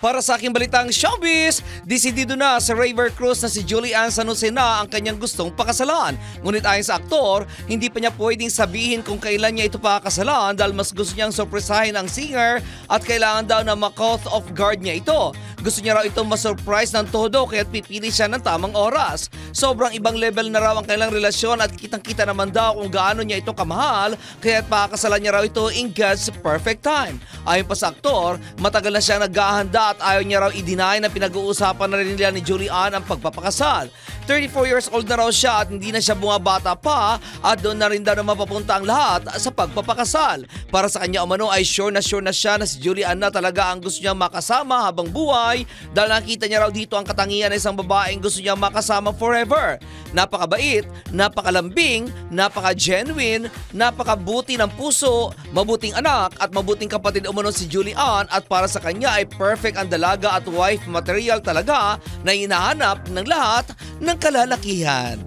Para sa aking balitang showbiz, desidido na sa Raver Cruz na si Julian San Jose na ang kanyang gustong pakasalan. Ngunit ayon sa aktor, hindi pa niya pwedeng sabihin kung kailan niya ito pakakasalan dahil mas gusto niyang sorpresahin ang singer at kailangan daw na ma-caught off guard niya ito. Gusto niya raw itong masurprise ng todo kaya't pipili siya ng tamang oras. Sobrang ibang level na raw ang kailang relasyon at kitang-kita naman daw kung gaano niya ito kamahal kaya't pakakasalan niya raw ito in God's perfect time. Ayon pa sa aktor, matagal na siyang naghahanda at ayaw niya raw i-deny na pinag-uusapan na rin nila ni Julian ang pagpapakasal. 34 years old na raw siya at hindi na siya bumabata pa at doon na rin daw na mapapunta ang lahat sa pagpapakasal. Para sa kanya umano ay sure na sure na siya na si Julian na talaga ang gusto niya makasama habang buhay dahil nakita niya raw dito ang katangian ng isang babaeng gusto niya makasama forever. Napakabait, napakalambing, napaka-genuine, napakabuti ng puso, mabuting anak at mabuting kapatid umano si Julian at para sa kanya ay perfect ang dalaga at wife material talaga na hinahanap ng lahat ng kalalakihan.